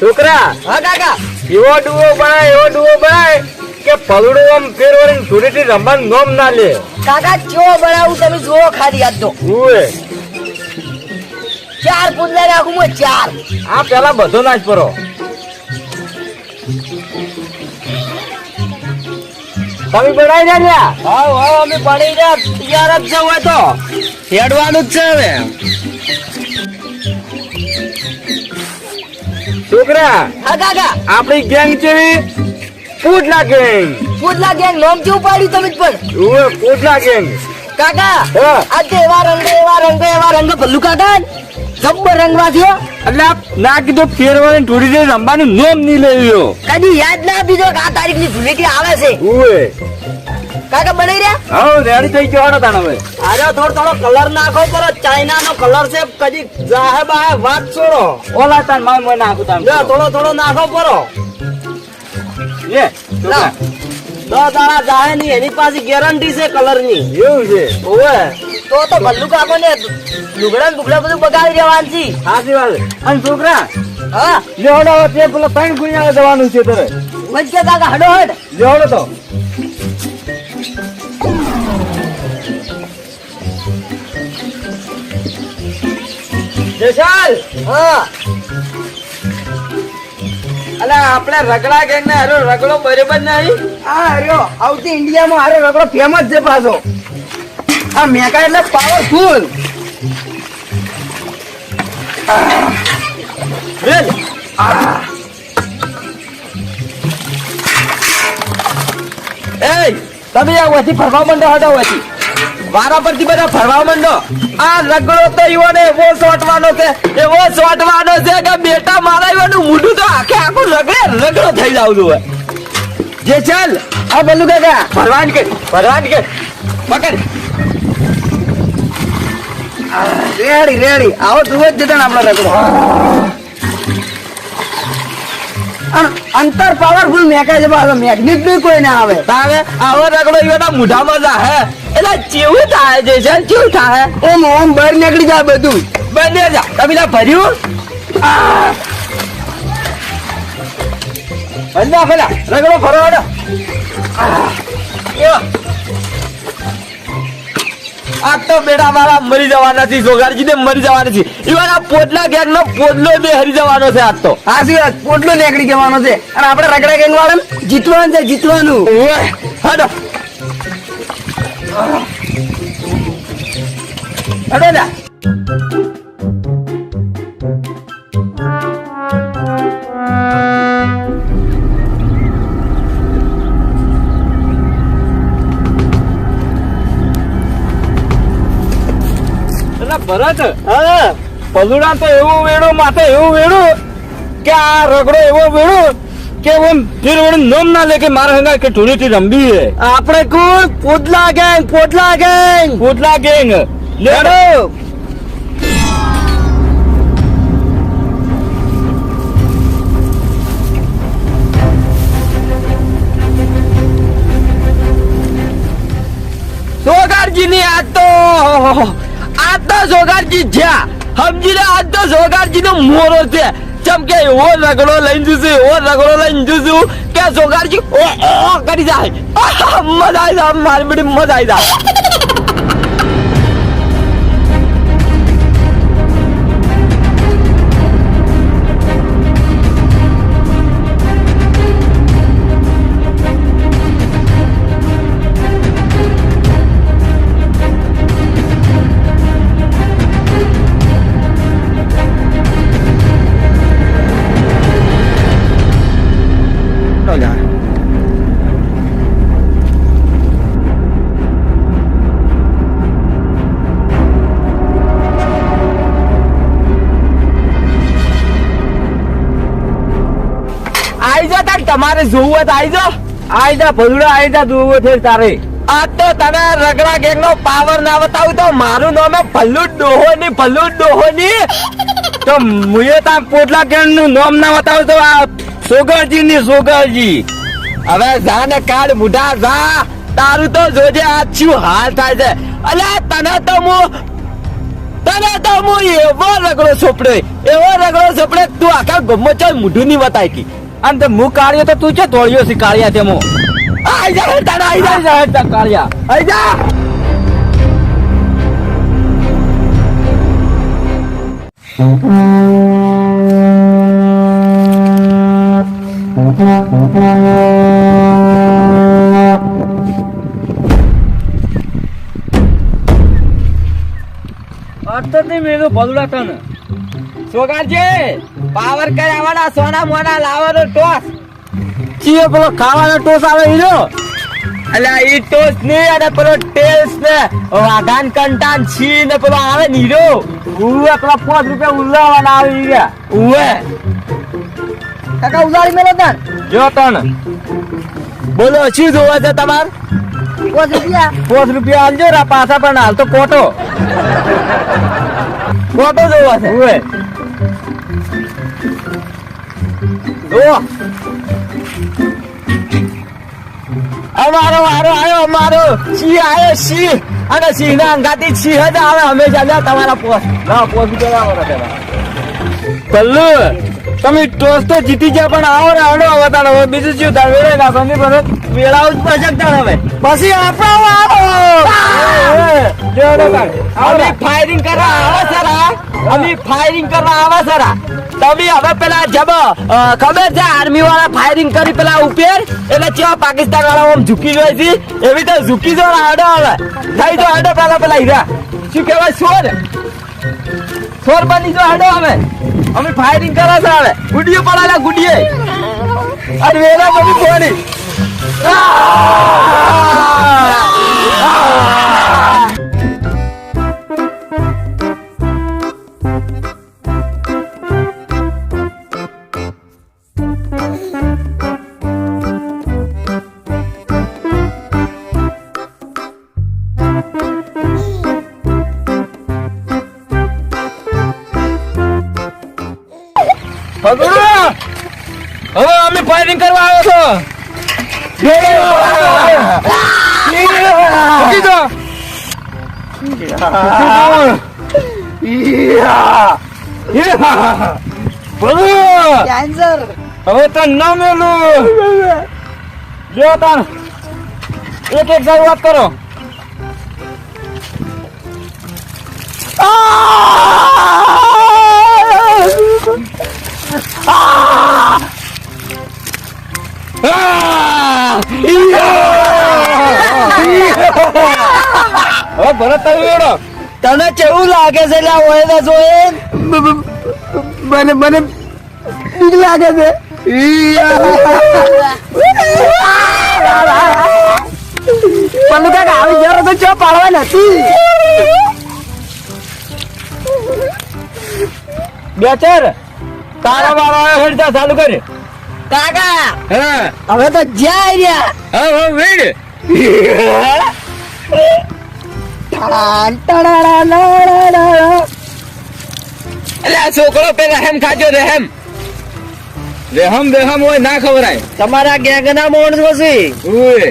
છોકરા હા કાકા. એવો ડુવો બનાય એવો ડુવો બનાય કે પલડું આમ ફેરવરીને ધૂળેટી રમવાનું નોમ ના લે. કાકા કેવો બનાવું તમે જુઓ ખાલી યાદ તો ઉએ ચાર પુતલા રાખું હું ચાર. આ પેલા બધો નાચ પરો તમે બનાવી ના લ્યા? હા હા અમે પડી રહ્યા. તૈયાર જ જવું તો. હેડવાનું જ છે હવે. છોકરા હા કાકા. આપણી ગેંગ જેવી પૂટલા ગેંગ પુતલા ગેંગ નામ કેવું પાડ્યું તમે પણ? ઉએ પૂટલા ગેંગ કાકા આ આજે એવા રંગ એવા રંગ એવા રંગ ભલ્લુ કાકા. જબ્બર રંગવા થયો. એટલે ના કીધું ઢોડી દે રમવાનું નામ નહીં લેવ્યો કદી યાદ ના બીજો આ તારીખની ધૂળેટી આવે છે. ઉએ કાકા બનાવી રહ્યા? હા રેડી થઈ ગયો તાણ હવે. અરે થોડો થોડો કલર નાખો પર ચાઇના નો કલર છે. કદી જાહે બાહે વાત છોડો. ઓલા તાનમાં મને નાખું તાન લે થોડો થોડો નાખો પરો. લે તો તારા જાહે ની એની પાસે ગેરંટી છે કલરની એવું છે? ઓવે તો તો ભલ્લુ કાકો ને લુગડા લુગડા બધું બગાડી દેવાનું છે સાચી વાત અને છોકરા હા. લેવડો તે પેલો ત્રણ ગુણ્યા જવાનું છે તારે. મજકે કાકા હડો હડ. લેવડો તો. જશાલ હા. અલે આપણે રગડા ગેંગ ને હારો રગડો બરોબર નહીં. આ હર્યો. આવતી ઇન્ડિયામાં હારો રગડો ફેમસ છે પાછો. આ મેકા એટલે પાવરફુલ વેલ એ તમે આ વચ્ચે ફરવા માંડો હતા વથી વારા પરથી બધા ફરવા માંડો. આ રગડો તો ઈવોને એવો સોટવાનો છે, એવો સોટવાનો છે કે બેટા મારા ઈવાનું મોઢું તો આખે આખું રગડે રગડો થઈ જાવ હોય જે ચાલ આ બલ્લુ કાકા ભરવાન કે ભરવાન કે પકડ. Ready ready. આવો તું જ જતા આપણો રગડો. અંતર પાવરફુલ મેકા છે પાછો મેગ્નેટ બી કોઈ ના આવે. તારે આવો રગડો ઈવાના મોઢામાં જા હે. એટલે ચેવું થાય છે છે ચેવું થાય ઓમ ઓમ બહાર નીકળી જાય બધું. બંને જા. તમે લા ભર્યું? આ. પેલા રગડો ફરો હેડો. આ. તો બેટા મારા મરી જવાના છે જોગાડજી ને મરી જવાના છે. ઈવાના પોટલા ગેંગ નો પોટલો બે હરી જવાનો છે આજ તો. આ સિવાય પોટલો નીકળી જવાનો છે. અને આપણે રગડા ગેંગ વાળા જીતવાનું છે જીતવાનું. ઓય, હેડો ના. એટલે ભરત. હા. પલુડા તો એવો વેડો માથે એવો વેડો કે આ રગડો એવો વેડો કે એમ ફીર વડે નોમ ના લે કે મારા હંગા કે ઢોલી થી રમવી હે. આપણે કોણ? પોટલા ગેંગ પોટલા ગેંગ. પોટલા ગેંગ. લેડો સોગારજી ની આ તો આ તો સોગારજી જ્યાં સમજી લે આ તો સોગારજી નો મોરો છે. ચમ કે એવો રગડો લઈને જુશું એવો રગડો લઈને જુશું કે સોગારજી ઓ કરી જાય. મજા આવી જાય મારી મજા આવી જાય. તમારે જોવું હોય તો આવી જાઓ. આવી જા ભલુડા આવી જા જોવું છે તારે. આ તો તને રગડા ગેંગ નો પાવર ના બતાવું તો મારું નામ ભલ્લુ ડોહો ની ભલ્લુ ડોહો ની તો મુએ તા પોટલા ગેંગનું નામ ના બતાવું તો આ સોગરજી ની સોગરજી હવે જા ને કાઢ મુઢા જા. તારું તો જોજે આ શું હાલ થાય છે? અલ્યા તને તો હું તને તો હું એવો રગડો સોપડે એવો રગડો સોપડે તું આખા ગમો ચાલ મૂઢું ની બતાવી તો હું કાળિયો તો તું છે તોળ્યો છે કાળિયા તેમો આઈ જા તારા આઈ જા. જા તા કાળિયા. આઈ જા. અર્થ નહીં મેલું ભલુડા તને. સોગાજી પાવર કરાવવાના સોના મોના લાવવાનો ટોસ. ચીએ પેલો ખાવાનો ટોસ આવે ઈનો અલ્યા ઈ ટોસની અને પેલો ટેલ્સ ને વાઘાન કંટાન છી ને પેલો આવે નીરો ઉવે પેલા પાંચ રૂપિયા ઉલ્લાવાના આવી ગયા ઉવે. કાકા ઉજાડી મેલો તન? જો તન. બોલો શું જોવે છે તમાર? પાંચ રૂપિયા. પાંચ રૂપિયા આલજો રા પાછા પણ હાલ તો કોટો કોટો જોવા છે. ઉવે. જો અમારો વારો આવ્યો અમારો સિંહ આવ્યો સિંહ. અને સિંહ ના અંગાથી સિંહ જ આવે. હંમેશા લ્યો તમારા પોસ ના પાંચ રૂપિયા લાવો રા પલ્લુ તમે ટોસ તો જીતી ગયા પણ આવો ને આડો હવે તાણે હવે બીજું શું? થાય વેળે નાખો નહીં પણ વેળાવું જ પડશે તાણ હવે. પછી આપણો આવો જો તાણ અમે ફાયરિંગ કરવા આવે સારા. અમે ફાયરિંગ કરવા આવે સરા. તમે હવે પેલા જબ ખબર છે આર્મી વાળા ફાયરિંગ કરી પેલા ઉપેર એટલે કેવા પાકિસ્તાન વાળા આમ ઝૂકી જાય છે? એવી તો ઝૂકી જો આડો હવે. થઈ જો આડો પેલા પેલા હીરા. શું કહેવાય સોર સોર બની જો આડો હવે. અમે ફાયરિંગ કરે છે હવે. ગુડીએ પડાલા ગુડીએ. અને વેલા બની પોણી ભગવાન! છો મૂકી દો. ભગવાન! કેન્સર હવે તો ના મેલું જો તાણ એક એક શરૂઆત કરો હવે ભરત તમે તને કેવું લાગે છે? લ્યા ઓય ને જોયે મને મને બીક લાગે છે. પલ્લુ કાકા આવી જરો તો ચો પાડવા નથી? બે ચાર. તારા વાળા હેડતા ચાલુ કરે કાકા હા. હવે તો જાય રહ્યા. હા હા વેડ એટલે છોકરો પેલા હેમ ખાજો રહેમ રેહમ બેહમ હોય ના ખવરાય. તમારા ગેંગ ના પછી. ઓય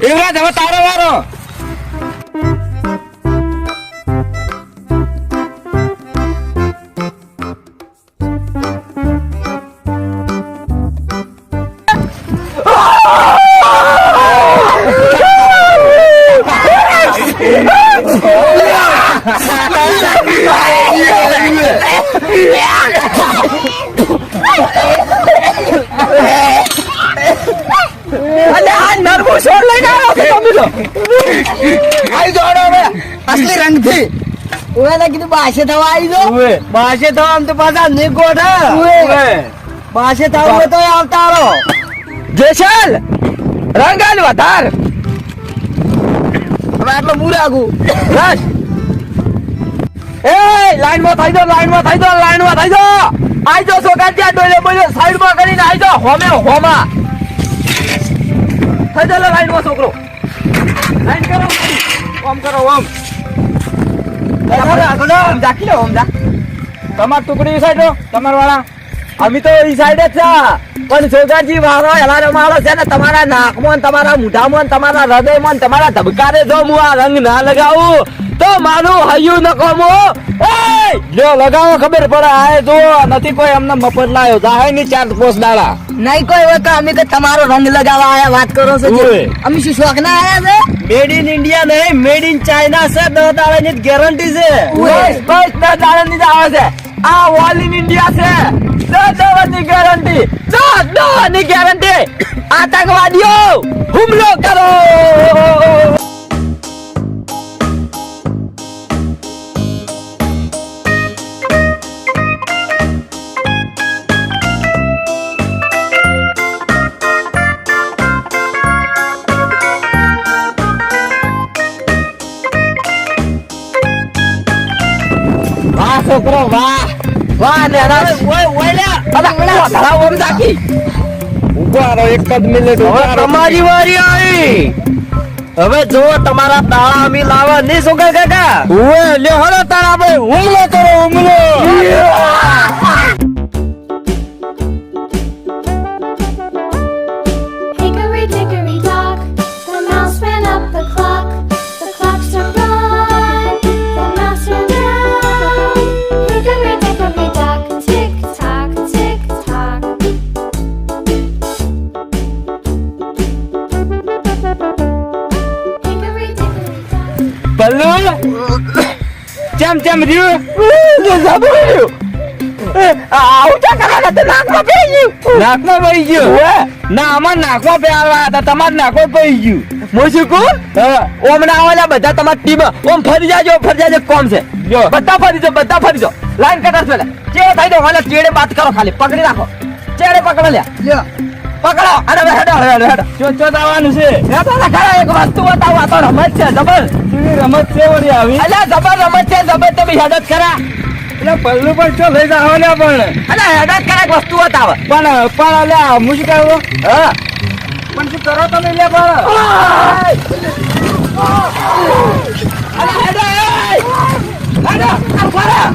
યુવરાજ હવે તારો વારો. અસલી રંગથી. ઓલા કીધું બાસે થવા આવી ઓય બાસે થવા આમ તો પાછા નહીં ગોઠા બાસે થવા તો આવતા રહો. જેસલ રંગાલ વધાર. હવે આટલો મુરાગું રસ એ લાઈનમાં થઈ દો લાઈનમાં થઈ દો લાઈનમાં થઈ દો આઈ જો સોગા ત્યાં ડોલે બોલે સાઈડમાં કરીને આઈ જો હોમે હોમા. થઈ દો લાઈનમાં છોકરો. લાઈન કરો ઓમ કરો. ઓમ આગળ ઓમ. જાકી લો ઓમ જા. તમાર ટુકડી સાઈડ તમાર વાળા અમે તો ઈ સાઈડ જ છે. પણ છોકરાજી વાળો એલારો માળો છે ને તમારા નાકમાં ને તમારા મૂઢામાં ને તમારા હૃદયમાં ને તમારા ધબકારે જો હું આ રંગ ના લગાવું તો મારું હૈયું ન કોમો જો લગાવો ખબર પડે. આ જો નથી કોઈ અમને મફત લાયો. જાહે ની ચાર પોસ દાડા. નહીં કોઈ હોય તો અમે કે તમારો રંગ લગાવવા આયા વાત કરો છો અમે શું શોખ ના આયા છે? મેડ ઇન ઇન્ડિયા નહીં મેડ ઇન ચાઇના છે. દસ દાડાની ગેરંટી છે. બસ બસ દસ દાડાની જ આવે છે. આ ઓલ ઇન ઇન્ડિયા છે. દાડાની ગેરંટી દાડાની ગેરંટી આતંકવાદીઓ હુમલો કરો! છોકરો વાહ! વાહ નેના ઓય ઓય લે અલા ધડા ઓમ રાખી ઊભા રહો એક જ મિનિટ ઊભા તમારી વારી આવી. હવે જો તમારા તાળા અમે લાવવા નહીં સોગા કાકા. ઉવે લે હરો તારા ભાઈ હુમલો કરો હુમલો ચમ ચમ રહ્યું? જો જબર્યું આવું ચા કરા તે નાકમાં પડી ગયું. નાકમાં પડી ગયું? ના અમાર નાકમાં પહેરવા હતા તમાર નાકમાં પડી ગયું. હું શું કહું? ઓમના આવેલા બધા તમારી ટીમ ઓમ ફરી જાજો ફરી જાજો કોમ છે. જો. બધા ફરી જાઓ બધા ફરી જાઓ. લાઈન કટર પેલા ચેડે થઈ દો હાલે ચેડે બાત કરો ખાલી પકડી રાખો. ચેડે પકડો લ્યા. લ્યો. પકડો. અરે હેડો હેડો હેડો ચો ચો આવવાનું છે? ને ખરા એક વસ્તુ બતાવો આ તો રમત છે જબર. કેવી રમત છે વળી આવી. અલ્યા જબર રમત છે જબર તમે હેડ જ ખરા. એટલે પલ્લુ પણ છો લઈ જાવ ને પણ. અલ્યા હેડ જ ખરા એક વસ્તુ બતાવો. પણ પણ અલ્યા હું શું કહું હા. પણ શું કરો તમે લે પણ? અલ્યા હેડો! હેડો આ ફરા.